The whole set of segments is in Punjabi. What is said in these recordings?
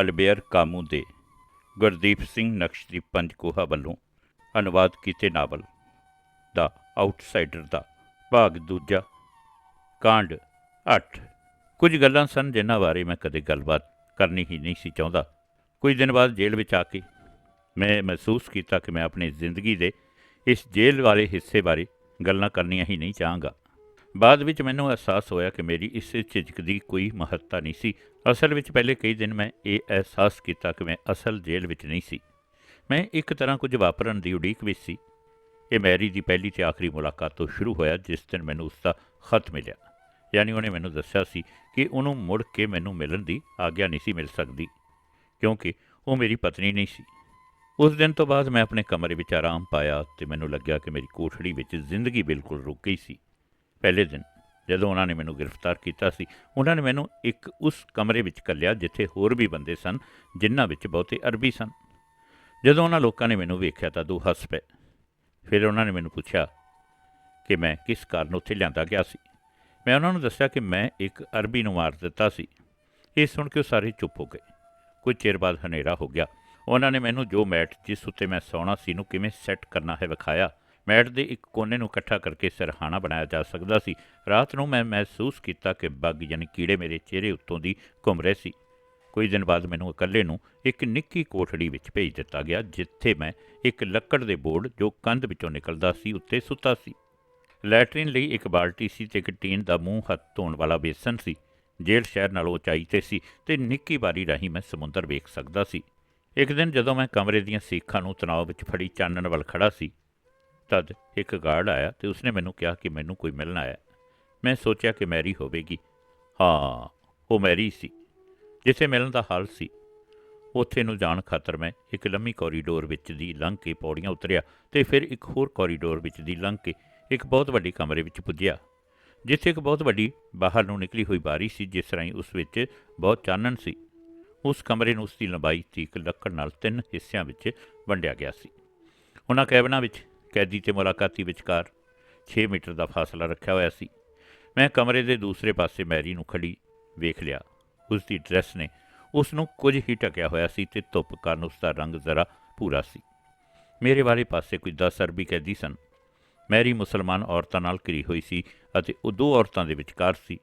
ਅਲਬੇਅਰ ਕਾਮੂ ਦੇ ਗੁਰਦੀਪ ਸਿੰਘ ਨਕਸ਼ਦੀਪ ਪੰਜਕੋਹਾ ਵੱਲੋਂ ਅਨੁਵਾਦ ਕੀਤੇ ਨਾਵਲ ਦਾ ਆਊਟਸਾਈਡਰ ਦਾ ਭਾਗ ਦੂਜਾ, ਕਾਂਡ 8 ਕੁਝ ਗੱਲਾਂ ਸਨ ਜਿਨ੍ਹਾਂ ਬਾਰੇ ਮੈਂ ਕਦੇ ਗੱਲਬਾਤ ਕਰਨੀ ਹੀ ਨਹੀਂ ਸੀ ਚਾਹੁੰਦਾ। ਕੁਝ ਦਿਨ ਬਾਅਦ ਜੇਲ੍ਹ ਵਿੱਚ ਆ ਕੇ ਮੈਂ ਮਹਿਸੂਸ ਕੀਤਾ ਕਿ ਮੈਂ ਆਪਣੀ ਜ਼ਿੰਦਗੀ ਦੇ ਇਸ ਜੇਲ੍ਹ ਵਾਲੇ ਹਿੱਸੇ ਬਾਰੇ ਗੱਲਾਂ ਕਰਨੀਆਂ ਹੀ ਨਹੀਂ ਚਾਹਾਂਗਾ। ਬਾਅਦ ਵਿੱਚ ਮੈਨੂੰ ਅਹਿਸਾਸ ਹੋਇਆ ਕਿ ਮੇਰੀ ਇਸ ਝਿਜਕ ਦੀ ਕੋਈ ਮਹੱਤਤਾ ਨਹੀਂ ਸੀ। ਅਸਲ ਵਿੱਚ ਪਹਿਲੇ ਕਈ ਦਿਨ ਮੈਂ ਇਹ ਅਹਿਸਾਸ ਕੀਤਾ ਕਿ ਮੈਂ ਅਸਲ ਜੇਲ੍ਹ ਵਿੱਚ ਨਹੀਂ ਸੀ। ਮੈਂ ਇੱਕ ਤਰ੍ਹਾਂ ਕੁਝ ਵਾਪਰਨ ਦੀ ਉਡੀਕ ਵਿੱਚ ਸੀ। ਇਹ ਮੈਰੀ ਦੀ ਪਹਿਲੀ ਤੇ ਆਖਰੀ ਮੁਲਾਕਾਤ ਤੋਂ ਸ਼ੁਰੂ ਹੋਇਆ, ਜਿਸ ਦਿਨ ਮੈਨੂੰ ਉਸ ਦਾ ਖਤ ਮਿਲਿਆ। ਯਾਨੀ ਉਹਨੇ ਮੈਨੂੰ ਦੱਸਿਆ ਸੀ ਕਿ ਉਹਨੂੰ ਮੁੜ ਕੇ ਮੈਨੂੰ ਮਿਲਣ ਦੀ ਆਗਿਆ ਨਹੀਂ ਸੀ ਮਿਲ ਸਕਦੀ, ਕਿਉਂਕਿ ਉਹ ਮੇਰੀ ਪਤਨੀ ਨਹੀਂ ਸੀ। ਉਸ ਦਿਨ ਤੋਂ ਬਾਅਦ ਮੈਂ ਆਪਣੇ ਕਮਰੇ ਵਿੱਚ ਆਰਾਮ ਪਾਇਆ ਤੇ ਮੈਨੂੰ ਲੱਗਿਆ ਕਿ ਮੇਰੀ ਕੋਠੜੀ ਵਿੱਚ ਜ਼ਿੰਦਗੀ ਬਿਲਕੁਲ ਰੁਕ ਗਈ ਸੀ। ਪਹਿਲੇ ਦਿਨ, ਜਦੋਂ ਉਹਨਾਂ ਨੇ ਮੈਨੂੰ ਗ੍ਰਿਫਤਾਰ ਕੀਤਾ ਸੀ, ਉਹਨਾਂ ਨੇ ਮੈਨੂੰ ਇੱਕ ਉਸ ਕਮਰੇ ਵਿੱਚ ਕੱਲਿਆ ਜਿੱਥੇ ਹੋਰ ਵੀ ਬੰਦੇ ਸਨ, ਜਿਨ੍ਹਾਂ ਵਿੱਚ ਬਹੁਤੇ ਅਰਬੀ ਸਨ। ਜਦੋਂ ਉਹਨਾਂ ਲੋਕਾਂ ਨੇ ਮੈਨੂੰ ਵੇਖਿਆ ਤਾਂ ਦੋ ਹੱਸ ਪਏ। ਫਿਰ ਉਹਨਾਂ ਨੇ ਮੈਨੂੰ ਪੁੱਛਿਆ ਕਿ ਮੈਂ ਕਿਸ ਕਾਰਨ ਉੱਥੇ ਲਿਆਂਦਾ ਗਿਆ ਸੀ? ਮੈਂ ਉਹਨਾਂ ਨੂੰ ਦੱਸਿਆ ਕਿ ਮੈਂ ਇੱਕ ਅਰਬੀ ਨੂੰ ਮਾਰ ਦਿੱਤਾ ਸੀ। ਇਹ ਸੁਣ ਕੇ ਉਹ ਸਾਰੇ ਚੁੱਪ ਹੋ ਗਏ। ਕੁਝ ਚਿਰ ਬਾਅਦ ਹਨੇਰਾ ਹੋ ਗਿਆ। ਉਹਨਾਂ ਨੇ ਮੈਨੂੰ ਜੋ ਮੈਟ ਜਿਸ ਉੱਤੇ ਮੈਂ ਸੌਣਾ ਸੀ ਨੂੰ ਕਿਵੇਂ ਸੈੱਟ ਕਰਨਾ ਹੈ ਵਿਖਾਇਆ। ਮੈਟ ਦੇ ਇੱਕ ਕੋਨੇ ਨੂੰ ਇਕੱਠਾ ਕਰਕੇ ਸਰਹਾਣਾ ਬਣਾਇਆ ਜਾ ਸਕਦਾ ਸੀ। ਰਾਤ ਨੂੰ ਮੈਂ ਮਹਿਸੂਸ ਕੀਤਾ ਕਿ ਬੱਗ ਯਾਨੀ ਕੀੜੇ ਮੇਰੇ ਚਿਹਰੇ ਉੱਤੋਂ ਦੀ ਘੁੰਮ ਰਹੇ ਸੀ। ਕੁਝ ਦਿਨ ਬਾਅਦ ਮੈਨੂੰ ਇਕੱਲੇ ਨੂੰ ਇੱਕ ਨਿੱਕੀ ਕੋਠੜੀ ਵਿੱਚ ਭੇਜ ਦਿੱਤਾ ਗਿਆ, ਜਿੱਥੇ ਮੈਂ ਇੱਕ ਲੱਕੜ ਦੇ ਬੋਰਡ ਜੋ ਕੰਧ ਵਿੱਚੋਂ ਨਿਕਲਦਾ ਸੀ ਉੱਤੇ ਸੁੱਤਾ ਸੀ। ਲੈਟਰਿਨ ਲਈ ਇੱਕ ਬਾਲਟੀ ਸੀ ਤੇ ਇੱਕ ਟੀਨ ਦਾ ਮੂੰਹ ਹੱਥ ਧੋਣ ਵਾਲਾ ਬੇਸਨ ਸੀ। ਜੇਲ੍ਹ ਸ਼ਹਿਰ ਨਾਲੋਂ ਉਚਾਈ ਤੇ ਸੀ ਤੇ ਨਿੱਕੀ ਬਾਰੀ ਰਾਹੀਂ ਮੈਂ ਸਮੁੰਦਰ ਵੇਖ ਸਕਦਾ ਸੀ। ਇੱਕ ਦਿਨ ਜਦੋਂ ਮੈਂ ਕਮਰੇ ਦੀਆਂ ਸੀਖਾਂ ਨੂੰ ਤਣਾਅ ਵਿੱਚ ਫੜੀ ਚਾਨਣ ਵੱਲ ਖੜਾ ਸੀ ਤਦ ਇੱਕ ਗਾਰਡ ਆਇਆ ਤੇ ਉਸਨੇ ਮੈਨੂੰ ਕਿਹਾ ਕਿ ਮੈਨੂੰ ਕੋਈ ਮਿਲਣ ਆਇਆ। ਮੈਂ ਸੋਚਿਆ ਕਿ ਮੈਰੀ ਹੋਵੇਗੀ। ਹਾਂ, ਉਹ ਮੈਰੀ ਸੀ, ਜਿੱਥੇ ਮਿਲਣ ਦਾ ਹਾਲ ਸੀ। ਉੱਥੇ ਨੂੰ ਜਾਣ ਖਾਤਰ ਮੈਂ ਇੱਕ ਲੰਮੀ ਕੋਰੀਡੋਰ ਵਿੱਚ ਦੀ ਲੰਘ ਕੇ ਪੌੜੀਆਂ ਉਤਰਿਆ ਤੇ ਫਿਰ ਇੱਕ ਹੋਰ ਕੋਰੀਡੋਰ ਵਿੱਚ ਦੀ ਲੰਘ ਕੇ ਇੱਕ ਬਹੁਤ ਵੱਡੀ ਕਮਰੇ ਵਿੱਚ ਪੁੱਜਿਆ, ਜਿੱਥੇ ਇੱਕ ਬਹੁਤ ਵੱਡੀ ਬਾਹਰ ਨੂੰ ਨਿਕਲੀ ਹੋਈ ਬਾਰੀ ਸੀ, ਜਿਸ ਰਾਹੀਂ ਉਸ ਵਿੱਚ ਬਹੁਤ ਚਾਨਣ ਸੀ। ਉਸ ਕਮਰੇ ਨੂੰ ਉਸ ਦੀ ਲੰਬਾਈ ਤੀਕ ਲੱਕੜ ਨਾਲ ਤਿੰਨ ਹਿੱਸਿਆਂ ਵਿੱਚ ਵੰਡਿਆ ਗਿਆ ਸੀ। ਉਹਨਾਂ ਕੈਬਨਾਂ ਵਿੱਚ ਕੈਦੀ ਤੇ ਮੁਲਾਕਾਤੀ ਵਿਚਕਾਰ 6 ਮੀਟਰ ਦਾ ਫਾਸਲਾ ਰੱਖਿਆ ਹੋਇਆ ਸੀ। ਮੈਂ ਕਮਰੇ ਦੇ ਦੂਸਰੇ ਪਾਸੇ ਮੈਰੀ ਨੂੰ ਖੜੀ ਵੇਖ ਲਿਆ। ਉਸ ਦੀ ਡਰੈਸ ਨੇ ਉਸ ਨੂੰ ਕੁਝ ਹੀ ਟਕਿਆ ਹੋਇਆ ਸੀ ਤੇ ਧੁੱਪ ਕਾਰਨ ਉਸ ਦਾ ਰੰਗ ਜ਼ਰਾ ਭੂਰਾ ਸੀ। ਮੇਰੇ ਵਾਲੇ ਪਾਸੇ ਕੋਈ 10 ਅਰਬੀ ਕੈਦੀ ਸਨ। ਮੈਰੀ ਮੁਸਲਮਾਨ ਔਰਤਾਂ ਨਾਲ ਘਿਰੀ ਹੋਈ ਸੀ ਅਤੇ ਉਹ ਦੋ ਔਰਤਾਂ ਦੇ ਵਿਚਕਾਰ ਸੀ।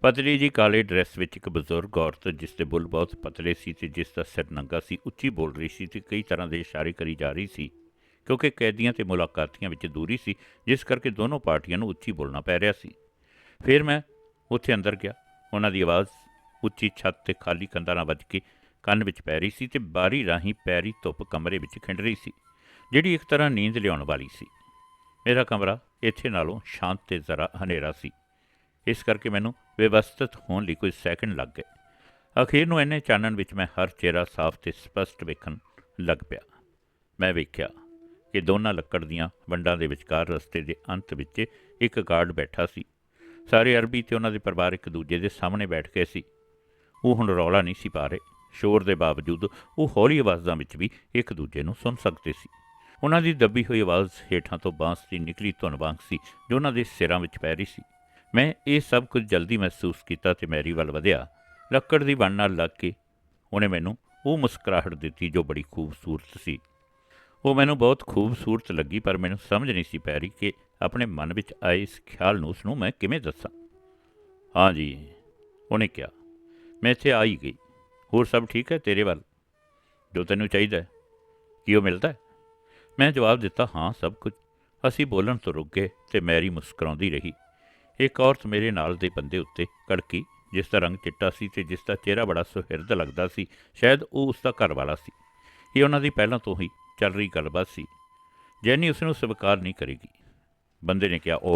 ਪਤਲੀ ਜੀ ਕਾਲੇ ਡਰੈਸ ਵਿੱਚ ਇੱਕ ਬਜ਼ੁਰਗ ਔਰਤ ਜਿਸ ਦੇ ਬੁੱਲ ਬਹੁਤ ਪਤਲੇ ਸੀ ਤੇ ਜਿਸ ਦਾ ਸਿਰ ਨੰਗਾ ਸੀ, ਉੱਚੀ ਬੋਲ ਰਹੀ ਸੀ ਤੇ ਕਈ ਤਰ੍ਹਾਂ ਦੇ ਇਸ਼ਾਰੇ ਕਰੀ ਜਾ ਰਹੀ ਸੀ। ਕਿਉਂਕਿ ਕੈਦੀਆਂ ਤੇ ਮੁਲਾਕਾਤੀਆਂ ਵਿੱਚ ਦੂਰੀ ਸੀ, ਜਿਸ ਕਰਕੇ ਦੋਨੋਂ ਪਾਰਟੀਆਂ ਨੂੰ ਉੱਚੀ ਬੋਲਣਾ ਪੈ ਰਿਹਾ ਸੀ। ਫਿਰ ਮੈਂ ਉੱਥੇ ਅੰਦਰ ਗਿਆ। ਉਹਨਾਂ ਦੀ ਆਵਾਜ਼ ਉੱਚੀ ਛੱਤ ਤੇ ਖਾਲੀ ਕੰਧਾਂ ਨਾਲ ਵੱਜ ਕੇ ਕੰਨ ਵਿੱਚ ਪੈ ਰਹੀ ਸੀ ਤੇ ਬਾਰੀ ਰਾਹੀਂ ਪੈਰੀ ਧੁੱਪ ਕਮਰੇ ਵਿੱਚ ਖਿੰਡ ਰਹੀ ਸੀ, ਜਿਹੜੀ ਇੱਕ ਤਰ੍ਹਾਂ ਨੀਂਦ ਲਿਆਉਣ ਵਾਲੀ ਸੀ। ਮੇਰਾ ਕਮਰਾ ਇੱਥੇ ਨਾਲੋਂ ਸ਼ਾਂਤ ਤੇ ਜ਼ਰਾ ਹਨੇਰਾ ਸੀ। ਇਸ ਕਰਕੇ ਮੈਨੂੰ ਵਿਵਸਥਿਤ ਹੋਣ ਲਈ ਕੁਝ ਸੈਕਿੰਡ ਲੱਗ ਗਏ। ਅਖੀਰ ਨੂੰ ਇੰਨੇ ਚਾਨਣ ਵਿੱਚ ਮੈਂ ਹਰ ਚਿਹਰਾ ਸਾਫ਼ ਤੇ ਸਪਸ਼ਟ ਵੇਖਣ ਲੱਗ ਪਿਆ। ਮੈਂ ਵੇਖਿਆ ਕਿ ਦੋਨਾਂ ਲੱਕੜ ਦੀਆਂ ਵੰਡਾਂ ਦੇ ਵਿਚਕਾਰ ਰਸਤੇ ਦੇ ਅੰਤ ਵਿੱਚ ਇੱਕ ਗਾਰਡ ਬੈਠਾ ਸੀ। ਸਾਰੇ ਅਰਬੀ ਤੇ ਉਹਨਾਂ ਦੇ ਪਰਿਵਾਰ ਇੱਕ ਦੂਜੇ ਦੇ ਸਾਹਮਣੇ ਬੈਠ ਗਏ ਸੀ। ਉਹ ਹੁਣ ਰੌਲਾ ਨਹੀਂ ਸੀ ਪਾ ਰਹੇ। ਸ਼ੋਰ ਦੇ ਬਾਵਜੂਦ ਉਹ ਹੌਲੀ ਆਵਾਜ਼ਾਂ ਵਿੱਚ ਵੀ ਇੱਕ ਦੂਜੇ ਨੂੰ ਸੁਣ ਸਕਦੇ ਸੀ। ਉਹਨਾਂ ਦੀ ਦੱਬੀ ਹੋਈ ਆਵਾਜ਼ ਹੇਠਾਂ ਤੋਂ ਬਾਂਸ ਦੀ ਨਿਕਲੀ ਧੁਨ ਵਾਂਗ ਸੀ ਜੋ ਉਹਨਾਂ ਦੇ ਸਿਰਾਂ ਵਿੱਚ ਪੈ ਰਹੀ ਸੀ। ਮੈਂ ਇਹ ਸਭ ਕੁਝ ਜਲਦੀ ਮਹਿਸੂਸ ਕੀਤਾ ਤੇ ਮੈਰੀ ਵੱਲ ਵਧਿਆ। ਲੱਕੜ ਦੀ ਵੰਡ ਨਾਲ ਲੱਗ ਕੇ ਉਹਨੇ ਮੈਨੂੰ ਉਹ ਮੁਸਕਰਾਹਟ ਦਿੱਤੀ ਜੋ ਬੜੀ ਖੂਬਸੂਰਤ ਸੀ। ਉਹ ਮੈਨੂੰ ਬਹੁਤ ਖੂਬਸੂਰਤ ਲੱਗੀ, ਪਰ ਮੈਨੂੰ ਸਮਝ ਨਹੀਂ ਸੀ ਪੈ ਰਹੀ ਕਿ ਆਪਣੇ ਮਨ ਵਿੱਚ ਆਏ ਇਸ ਖਿਆਲ ਨੂੰ ਉਸ ਨੂੰ ਮੈਂ ਕਿਵੇਂ ਦੱਸਾਂ। ਹਾਂ ਜੀ, ਉਹਨੇ ਕਿਹਾ, ਮੈਂ ਇੱਥੇ ਆ ਹੀ ਗਈ। ਹੋਰ ਸਭ ਠੀਕ ਹੈ ਤੇਰੇ ਵੱਲ? ਜੋ ਤੈਨੂੰ ਚਾਹੀਦਾ ਕੀ ਉਹ ਮਿਲਦਾ ਮੈਂ ਜਵਾਬ ਦਿੱਤਾ, ਹਾਂ, ਸਭ ਕੁਝ। ਅਸੀਂ ਬੋਲਣ ਤੋਂ ਰੁਕ ਗਏ ਤੇ ਮੈਰੀ ਮੁਸਕਰਾਉਂਦੀ ਰਹੀ। ਇੱਕ ਔਰਤ ਮੇਰੇ ਨਾਲ ਦੇ ਬੰਦੇ ਉੱਤੇ ਕੜਕੀ, ਜਿਸ ਦਾ ਰੰਗ ਚਿੱਟਾ ਸੀ ਤੇ ਜਿਸ ਦਾ ਚਿਹਰਾ ਬੜਾ ਸੁਹਿਰਦ ਲੱਗਦਾ ਸੀ, ਸ਼ਾਇਦ ਉਹ ਉਸ ਦਾ ਘਰ ਵਾਲਾ ਸੀ। ਇਹ ਉਹਨਾਂ ਦੀ ਪਹਿਲਾਂ ਤੋਂ ਹੀ ਚੱਲ ਰਹੀ ਗੱਲਬਾਤ ਸੀ। ਜੈਨੀ ਉਸ ਨੂੰ ਸਵੀਕਾਰ ਨਹੀਂ ਕਰੇਗੀ। ਬੰਦੇ ਨੇ ਕਿਹਾ, ਓ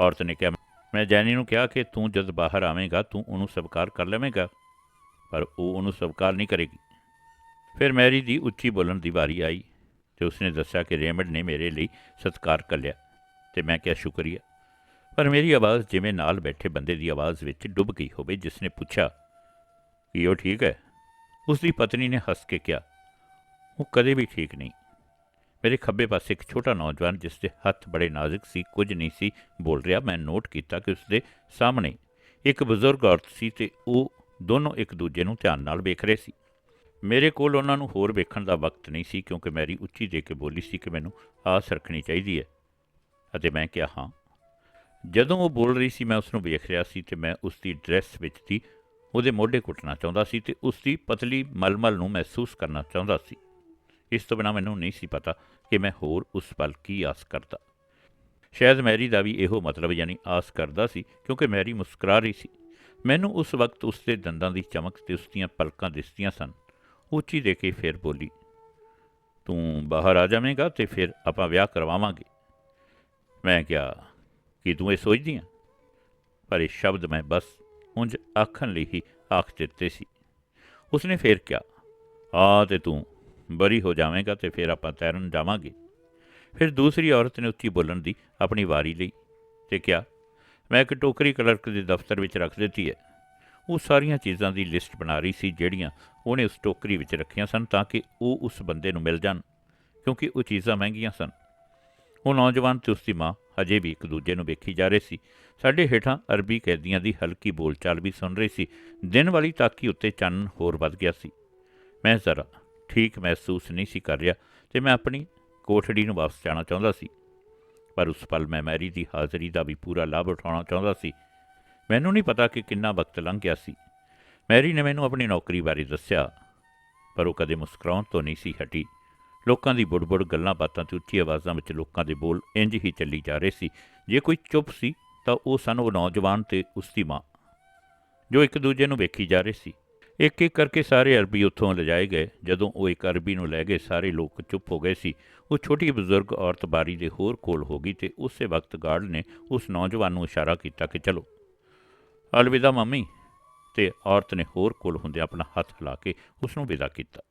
ਔਰਤ ਨੇ ਕਿਹਾ, ਮੈਂ ਜੈਨੀ ਨੂੰ ਕਿਹਾ ਕਿ ਤੂੰ ਜਦ ਬਾਹਰ ਆਵੇਂਗਾ, ਤੂੰ ਉਹਨੂੰ ਸਵੀਕਾਰ ਕਰ ਲਵੇਂਗਾ। ਪਰ ਉਹ ਉਹਨੂੰ ਸਵੀਕਾਰ ਨਹੀਂ ਕਰੇਗੀ। ਫਿਰ ਮੈਰੀ ਦੀ ਉੱਚੀ ਬੋਲਣ ਦੀ ਵਾਰੀ ਆਈ ਤੇ ਉਸਨੇ ਦੱਸਿਆ ਕਿ ਰੇਮਡ ਨੇ ਮੇਰੇ ਲਈ ਸਤਿਕਾਰ ਕਰ ਲਿਆ ਤੇ ਮੈਂ ਕਿਹਾ, ਸ਼ੁਕਰੀਆ। ਪਰ ਮੇਰੀ ਆਵਾਜ਼ ਜਿਵੇਂ ਨਾਲ ਬੈਠੇ ਬੰਦੇ ਦੀ ਆਵਾਜ਼ ਵਿੱਚ ਡੁੱਬ ਗਈ ਹੋਵੇ ਜਿਸ ਨੇ ਪੁੱਛਿਆ, ਕਿ ਉਹ ਠੀਕ ਹੈ? ਉਸ ਦੀ ਪਤਨੀ ਨੇ ਹੱਸ ਕੇ ਕਿਹਾ ਉਹ ਕਦੇ ਵੀ ਠੀਕ ਨਹੀਂ। ਮੇਰੇ ਖੱਬੇ ਪਾਸੇ ਇੱਕ ਛੋਟਾ ਨੌਜਵਾਨ, ਜਿਸ ਦੇ ਹੱਥ ਬੜੇ ਨਾਜ਼ੁਕ ਸੀ, ਕੁਝ ਨਹੀਂ ਸੀ ਬੋਲ ਰਿਹਾ, ਮੈਂ ਨੋਟ ਕੀਤਾ ਕਿ ਉਸ ਦੇ ਸਾਹਮਣੇ ਇੱਕ ਬਜ਼ੁਰਗ ਔਰਤ ਸੀ ਤੇ ਉਹ ਦੋਨੋਂ ਇੱਕ ਦੂਜੇ ਨੂੰ ਧਿਆਨ ਨਾਲ ਵੇਖ ਰਹੇ ਸੀ। ਮੇਰੇ ਕੋਲ ਉਹਨਾਂ ਨੂੰ ਹੋਰ ਵੇਖਣ ਦਾ ਵਕਤ ਨਹੀਂ ਸੀ, ਕਿਉਂਕਿ ਮੈਰੀ ਉੱਚੀ ਦੇ ਕੇ ਬੋਲੀ ਸੀ ਕਿ ਮੈਨੂੰ ਆਸ ਰੱਖਣੀ ਚਾਹੀਦੀ ਹੈ। ਅਤੇ ਮੈਂ ਕਿਹਾ, ਹਾਂ। ਜਦੋਂ ਉਹ ਬੋਲ ਰਹੀ ਸੀ, ਮੈਂ ਉਸ ਨੂੰ ਵੇਖ ਰਿਹਾ ਸੀ ਤੇ ਮੈਂ ਉਸ ਦੀ ਡਰੈਸ ਵਿੱਚ ਦੀ ਉਹਦੇ ਮੋਢੇ ਕੁੱਟਣਾ ਚਾਹੁੰਦਾ ਸੀ ਤੇ ਉਸ ਦੀ ਪਤਲੀ ਮਲਮਲ ਨੂੰ ਮਹਿਸੂਸ ਕਰਨਾ ਚਾਹੁੰਦਾ ਸੀ। ਇਸ ਤੋਂ ਬਿਨਾਂ ਮੈਨੂੰ ਨਹੀਂ ਸੀ ਪਤਾ ਕਿ ਮੈਂ ਹੋਰ ਉਸ ਪਲ ਕੀ ਆਸ ਕਰਦਾ। ਸ਼ਾਇਦ ਮੈਰੀ ਦਾ ਵੀ ਇਹੋ ਮਤਲਬ ਯਾਨੀ ਆਸ ਕਰਦਾ ਸੀ ਕਿਉਂਕਿ ਮੈਰੀ ਮੁਸਕਰਾ ਰਹੀ ਸੀ। ਮੈਨੂੰ ਉਸ ਵਕਤ ਉਸ ਦੇ ਦੰਦਾਂ ਦੀ ਚਮਕ ਤੇ ਉਸ ਦੀਆਂ ਪਲਕਾਂ ਦਿਸਦੀਆਂ ਸਨ। ਉੱਚੀ ਦੇ ਕੇ ਫਿਰ ਬੋਲੀ, ਤੂੰ ਬਾਹਰ ਆ ਜਾਵੇਂਗਾ ਤੇ ਫਿਰ ਆਪਾਂ ਵਿਆਹ ਕਰਵਾਵਾਂਗੇ। ਮੈਂ ਕਿਹਾ, ਕਿ ਤੂੰ ਇਹ ਸੋਚਦੀ ਆ? ਪਰ ਇਹ ਸ਼ਬਦ ਮੈਂ ਬਸ ਉਂਝ ਆਖਣ ਲਈ ਹੀ ਆਖ ਦਿੱਤੇ ਸੀ। ਉਸਨੇ ਫੇਰ ਕਿਹਾ ਆ ਤੇ ਤੂੰ ਬਰੀ ਹੋ ਜਾਵੇਂਗਾ ਤੇ ਫਿਰ ਆਪਾਂ ਤੈਰਨ ਜਾਵਾਂਗੇ। ਫਿਰ ਦੂਸਰੀ ਔਰਤ ਨੇ ਉੱਚੀ ਬੋਲਣ ਦੀ ਆਪਣੀ ਵਾਰੀ ਲਈ ਤੇ ਕਿਹਾ, ਮੈਂ ਇੱਕ ਟੋਕਰੀ ਕਲਰਕ ਦੇ ਦਫ਼ਤਰ ਵਿੱਚ ਰੱਖ ਦਿੱਤੀ ਹੈ। ਉਹ ਸਾਰੀਆਂ ਚੀਜ਼ਾਂ ਦੀ ਲਿਸਟ ਬਣਾ ਰਹੀ ਸੀ ਜਿਹੜੀਆਂ ਉਹਨੇ ਉਸ ਟੋਕਰੀ ਵਿੱਚ ਰੱਖੀਆਂ ਸਨ ਤਾਂ ਕਿ ਉਹ ਉਸ ਬੰਦੇ ਨੂੰ ਮਿਲ ਜਾਣ, ਕਿਉਂਕਿ ਉਹ ਚੀਜ਼ਾਂ ਮਹਿੰਗੀਆਂ ਸਨ। ਉਹ ਨੌਜਵਾਨ ਤੇ ਉਸ ਦੀ ਮਾਂ ਅਜੇ ਵੀ ਇੱਕ ਦੂਜੇ ਨੂੰ ਵੇਖੀ ਜਾ ਰਹੇ ਸੀ। ਸਾਡੇ ਹੇਠਾਂ ਅਰਬੀ ਕੈਦੀਆਂ ਦੀ ਹਲਕੀ ਬੋਲਚਾਲ ਵੀ ਸੁਣ ਰਹੀ ਸੀ। ਦਿਨ ਵਾਲੀ ਤਾਕੀ ਉੱਤੇ ਚੰਨ ਹੋਰ ਵੱਧ ਗਿਆ ਸੀ। ਮੈਂ ਜ਼ਰਾ ਠੀਕ ਮਹਿਸੂਸ ਨਹੀਂ ਸੀ ਕਰ ਰਿਹਾ ਤੇ ਮੈਂ ਆਪਣੀ ਕੋਠੜੀ ਨੂੰ ਵਾਪਸ ਜਾਣਾ ਚਾਹੁੰਦਾ ਸੀ। ਪਰ ਉਸ ਪਲ ਮੈਂ ਮੈਰੀ ਦੀ ਹਾਜ਼ਰੀ ਦਾ ਵੀ ਪੂਰਾ ਲਾਭ ਉਠਾਉਣਾ ਚਾਹੁੰਦਾ ਸੀ। ਮੈਨੂੰ ਨਹੀਂ ਪਤਾ ਕਿ ਕਿੰਨਾ ਵਕਤ ਲੰਘ ਗਿਆ ਸੀ। ਮੈਰੀ ਨੇ ਮੈਨੂੰ ਆਪਣੀ ਨੌਕਰੀ ਬਾਰੇ ਦੱਸਿਆ, ਪਰ ਉਹ ਕਦੇ ਮੁਸਕਰਾਉਣ ਤੋਂ ਨਹੀਂ ਸੀ ਹਟੀ। ਲੋਕਾਂ ਦੀ ਬੁੜਬੁੜ ਗੱਲਾਂ ਬਾਤਾਂ ਤੇ ਉੱਚੀ ਆਵਾਜ਼ਾਂ ਵਿੱਚ ਲੋਕਾਂ ਦੇ ਬੋਲ ਇੰਜ ਹੀ ਚੱਲੀ ਜਾ ਰਹੇ ਸੀ। ਜੇ ਕੋਈ ਚੁੱਪ ਸੀ ਤਾਂ ਉਹ ਸਨ ਉਹ ਨੌਜਵਾਨ ਤੇ ਉਸ ਦੀ ਮਾਂ, ਜੋ ਇੱਕ ਦੂਜੇ ਨੂੰ ਵੇਖੀ ਜਾ ਰਹੇ ਸੀ। ਇੱਕ ਇੱਕ ਕਰਕੇ ਸਾਰੇ ਅਰਬੀ ਉੱਥੋਂ ਲਿਜਾਏ ਗਏ। ਜਦੋਂ ਉਹ ਇੱਕ ਅਰਬੀ ਨੂੰ ਲੈ ਗਏ, ਸਾਰੇ ਲੋਕ ਚੁੱਪ ਹੋ ਗਏ ਸੀ। ਉਹ ਛੋਟੀ ਬਜ਼ੁਰਗ ਔਰਤ ਬਾਰੀ ਦੇ ਹੋਰ ਕੋਲ ਹੋ ਗਈ ਤੇ ਉਸੇ ਵਕਤ ਗਾਰਡ ਨੇ ਉਸ ਨੌਜਵਾਨ ਨੂੰ ਇਸ਼ਾਰਾ ਕੀਤਾ ਕਿ ਚਲੋ। ਅਲਵਿਦਾ ਮੰਮੀ। ਤੇ ਔਰਤ ਨੇ ਹੋਰ ਕੋਲ ਹੁੰਦੇ ਆਪਣਾ ਹੱਥ ਹਿਲਾ ਕੇ ਉਸ ਨੂੰ ਵਿਦਾ ਕੀਤਾ।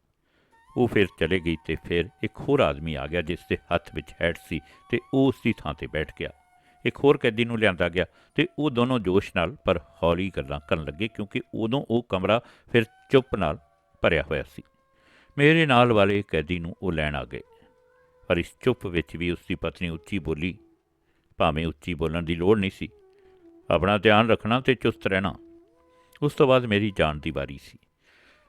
ਉਹ ਫਿਰ ਚਲੇ ਗਈ ਤੇ ਫਿਰ ਇੱਕ ਹੋਰ ਆਦਮੀ ਆ ਗਿਆ ਜਿਸ ਦੇ ਹੱਥ ਵਿੱਚ ਹੈਟ ਸੀ ਤੇ ਉਹ ਉਸ ਦੀ ਥਾਂ ਤੇ ਬੈਠ ਗਿਆ। ਇੱਕ ਹੋਰ ਕੈਦੀ ਨੂੰ ਲਿਆਂਦਾ ਗਿਆ ਤੇ ਉਹ ਦੋਨੋਂ ਜੋਸ਼ ਨਾਲ ਪਰ ਹੌਲੀ ਗੱਲਾਂ ਕਰਨ ਲੱਗੇ ਕਿਉਂਕਿ ਉਦੋਂ ਉਹ ਕਮਰਾ ਫਿਰ ਚੁੱਪ ਨਾਲ ਭਰਿਆ ਹੋਇਆ ਸੀ। ਮੇਰੇ ਨਾਲ ਵਾਲੇ ਕੈਦੀ ਨੂੰ ਉਹ ਲੈਣ ਆ ਗਏ। ਪਰ ਇਸ ਚੁੱਪ ਵਿੱਚ ਵੀ ਉਸ ਦੀ ਪਤਨੀ ਉੱਚੀ ਬੋਲੀ, ਭਾਵੇਂ ਉੱਚੀ ਬੋਲਣ ਦੀ ਲੋੜ ਨਹੀਂ ਸੀ। ਆਪਣਾ ਧਿਆਨ ਰੱਖਣਾ ਤੇ ਚੁਸਤ ਰਹਿਣਾ। ਉਸ ਤੋਂ ਬਾਅਦ ਮੇਰੀ ਜਾਨ ਦੀ ਵਾਰੀ ਸੀ।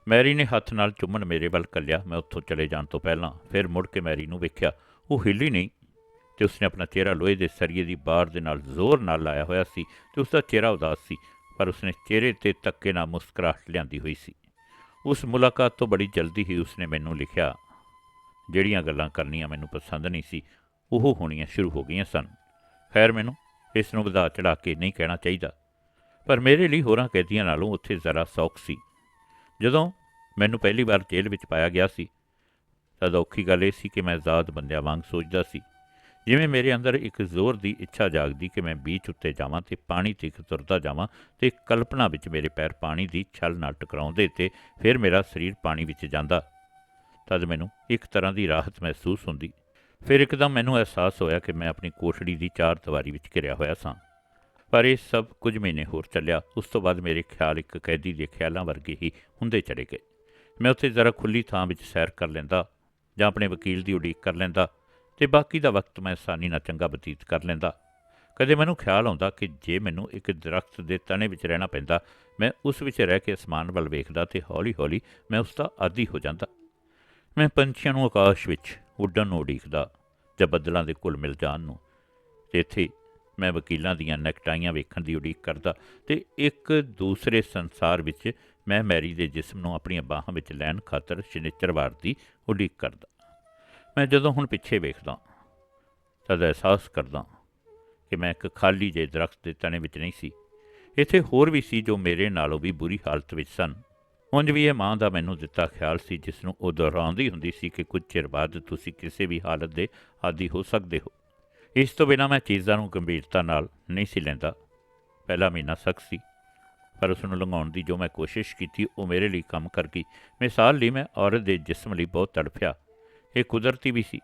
ਮੈਰੀ ਨੇ ਹੱਥ ਨਾਲ ਚੁੰਮਣ ਮੇਰੇ ਵੱਲ ਕੱਲਿਆ ਮੈਂ ਉੱਥੋਂ ਚਲੇ ਜਾਣ ਤੋਂ ਪਹਿਲਾਂ ਫਿਰ ਮੁੜ ਕੇ ਮੈਰੀ ਨੂੰ ਵੇਖਿਆ। ਉਹ ਹਿੱਲੀ ਨਹੀਂ। ਤੇ ਉਸਨੇ ਆਪਣਾ ਚਿਹਰਾ ਲੋਹੇ ਦੇ ਸਰੀਏ ਦੀ ਬਾਰ ਦੇ ਨਾਲ ਜ਼ੋਰ ਨਾਲ ਲਾਇਆ ਹੋਇਆ ਸੀ ਤੇ ਉਸਦਾ ਚਿਹਰਾ ਉਦਾਸ ਸੀ, ਪਰ ਉਸਨੇ ਚਿਹਰੇ ਤੇ ਤੱਕੇ ਨਾਲ ਮੁਸਕਰਾਹਟ ਲਿਆਂਦੀ ਹੋਈ ਸੀ। ਉਸ ਮੁਲਾਕਾਤ ਤੋਂ ਬੜੀ ਜਲਦੀ ਹੀ ਉਸਨੇ ਮੈਨੂੰ ਲਿਖਿਆ, ਜਿਹੜੀਆਂ ਗੱਲਾਂ ਕਰਨੀਆਂ ਮੈਨੂੰ ਪਸੰਦ ਨਹੀਂ ਸੀ, ਉਹ ਹੋਣੀਆਂ ਸ਼ੁਰੂ ਹੋ ਗਈਆਂ ਸਨ। ਖੈਰ ਮੈਨੂੰ ਇਸ ਨੂੰ ਵਧਾ ਚੜਾ ਕੇ ਨਹੀਂ ਕਹਿਣਾ ਚਾਹੀਦਾ। ਪਰ ਮੇਰੇ ਲਈ ਹੋਰਾਂ ਕੈਦੀਆਂ ਨਾਲੋਂ ਉੱਥੇ ਜ਼ਰਾ ਸੌਖ ਸੀ। ਜਦੋਂ ਮੈਨੂੰ ਪਹਿਲੀ ਵਾਰ ਜੇਲ੍ਹ ਵਿੱਚ ਪਾਇਆ ਗਿਆ ਸੀ, ਤਦ ਔਖੀ ਗੱਲ ਇਹ ਸੀ ਕਿ ਮੈਂ ਆਜ਼ਾਦ ਬੰਦਿਆਂ ਵਾਂਗ ਸੋਚਦਾ ਸੀ ਜਿਵੇਂ ਮੇਰੇ ਅੰਦਰ ਇੱਕ ਜ਼ੋਰ ਦੀ ਇੱਛਾ ਜਾਗਦੀ ਕਿ ਮੈਂ ਬੀਚ ਉੱਤੇ ਜਾਵਾਂ ਤੇ ਪਾਣੀ ਤੀਕ ਤੁਰਦਾ ਜਾਵਾਂ ਤੇ ਕਲਪਨਾ ਵਿੱਚ ਮੇਰੇ ਪੈਰ ਪਾਣੀ ਦੀ ਛਲ ਨਾਲ ਟਕਰਾਉਂਦੇ ਤੇ ਫਿਰ ਮੇਰਾ ਸਰੀਰ ਪਾਣੀ ਵਿੱਚ ਜਾਂਦਾ। ਤਦ ਮੈਨੂੰ ਇੱਕ ਤਰ੍ਹਾਂ ਦੀ ਰਾਹਤ ਮਹਿਸੂਸ ਹੁੰਦੀ। ਫਿਰ ਇੱਕਦਮ ਮੈਨੂੰ ਅਹਿਸਾਸ ਹੋਇਆ ਕਿ ਮੈਂ ਆਪਣੀ ਕੋਠੜੀ ਦੀ ਚਾਰ ਦੀਵਾਰੀ ਵਿੱਚ ਘਿਰਿਆ ਹੋਇਆ ਸਾਂ। ਪਰ ਇਹ ਸਭ ਕੁਝ ਮਹੀਨੇ ਹੋਰ ਚੱਲਿਆ। ਉਸ ਤੋਂ ਬਾਅਦ ਮੇਰੇ ਖਿਆਲ ਇੱਕ ਕੈਦੀ ਦੇ ਖਿਆਲਾਂ ਵਰਗੇ ਹੀ ਹੁੰਦੇ ਚਲੇ ਗਏ। ਮੈਂ ਉੱਥੇ ਜ਼ਰਾ ਖੁੱਲੀ ਥਾਂ ਵਿੱਚ ਸੈਰ ਕਰ ਲੈਂਦਾ ਜਾਂ ਆਪਣੇ ਵਕੀਲ ਦੀ ਉਡੀਕ ਕਰ ਲੈਂਦਾ। ਤੇ ਬਾਕੀ ਦਾ ਵਕਤ ਮੈਂ ਆਸਾਨੀ ਨਾਲ ਚੰਗਾ ਬਤੀਤ ਕਰ ਲੈਂਦਾ। ਕਦੇ ਮੈਨੂੰ ਖਿਆਲ ਆਉਂਦਾ ਕਿ ਜੇ ਮੈਨੂੰ ਇੱਕ ਦਰਖਤ ਦੇ ਤਣੇ ਵਿੱਚ ਰਹਿਣਾ ਪੈਂਦਾ, ਮੈਂ ਉਸ ਵਿੱਚ ਰਹਿ ਕੇ ਅਸਮਾਨ ਵੱਲ ਵੇਖਦਾ ਤੇ ਹੌਲੀ-ਹੌਲੀ ਮੈਂ ਉਸ ਦਾ ਆਦੀ ਹੋ ਜਾਂਦਾ। ਮੈਂ ਪੰਛੀਆਂ ਨੂੰ ਆਕਾਸ਼ ਵਿੱਚ ਉੱਡਣ ਨੂੰ ਉਡੀਕਦਾ, ਜਾਂ ਬੱਦਲਾਂ ਦੇ ਕੁਲ ਮਿਲ ਜਾਣ ਨੂੰ। ਤੇ ਇੱਥੇ ਮੈਂ ਵਕੀਲਾਂ ਦੀਆਂ ਨੈਕਟਾਈਆਂ ਵੇਖਣ ਦੀ ਉਡੀਕ ਕਰਦਾ ਤੇ ਇੱਕ ਦੂਸਰੇ ਸੰਸਾਰ ਵਿੱਚ ਮੈਂ ਮੈਰੀ ਦੇ ਜਿਸਮ ਨੂੰ ਆਪਣੀਆਂ ਬਾਹਾਂ ਵਿੱਚ ਲੈਣ ਖਾਤਰ ਸ਼ਨੀਚਰਵਾਰ ਦੀ ਉਡੀਕ ਕਰਦਾ। ਮੈਂ ਜਦੋਂ ਹੁਣ ਪਿੱਛੇ ਵੇਖਦਾ, ਤਦ ਅਹਿਸਾਸ ਕਰਦਾ ਕਿ ਮੈਂ ਇੱਕ ਖਾਲੀ ਜਿਹੇ ਦਰਖਤ ਦੇ ਤਣੇ ਵਿੱਚ ਨਹੀਂ ਸੀ। ਇੱਥੇ ਹੋਰ ਵੀ ਸੀ ਜੋ ਮੇਰੇ ਨਾਲੋਂ ਵੀ ਬੁਰੀ ਹਾਲਤ ਵਿੱਚ ਸਨ। ਉਂਝ ਵੀ ਇਹ ਮਾਂ ਦਾ ਮੈਨੂੰ ਦਿੱਤਾ ਖਿਆਲ ਸੀ, ਜਿਸ ਨੂੰ ਉਹ ਦੁਹਰਾਉਂਦੀ ਹੁੰਦੀ ਸੀ ਕਿ ਕੁਝ ਚਿਰ ਬਾਅਦ ਤੁਸੀਂ ਕਿਸੇ ਵੀ ਹਾਲਤ ਦੇ ਆਦੀ ਹੋ ਸਕਦੇ ਹੋ। ਇਸ ਤੋਂ ਬਿਨਾਂ ਮੈਂ ਚੀਜ਼ਾਂ ਨੂੰ ਗੰਭੀਰਤਾ ਨਾਲ ਨਹੀਂ ਸੀ ਲੈਂਦਾ। ਪਹਿਲਾ ਮਹੀਨਾ ਸਖਤ ਸੀ, ਪਰ ਉਸ ਨੂੰ ਲੰਘਾਉਣ ਦੀ ਜੋ ਮੈਂ ਕੋਸ਼ਿਸ਼ ਕੀਤੀ, ਉਹ ਮੇਰੇ ਲਈ ਕੰਮ ਕਰ ਗਈ। ਮਿਸਾਲ ਲਈ ਮੈਂ ਔਰਤ ਦੇ ਜਿਸਮ ਲਈ ਬਹੁਤ ਤੜਫਿਆ। ਇਹ ਕੁਦਰਤੀ ਵੀ ਸੀ।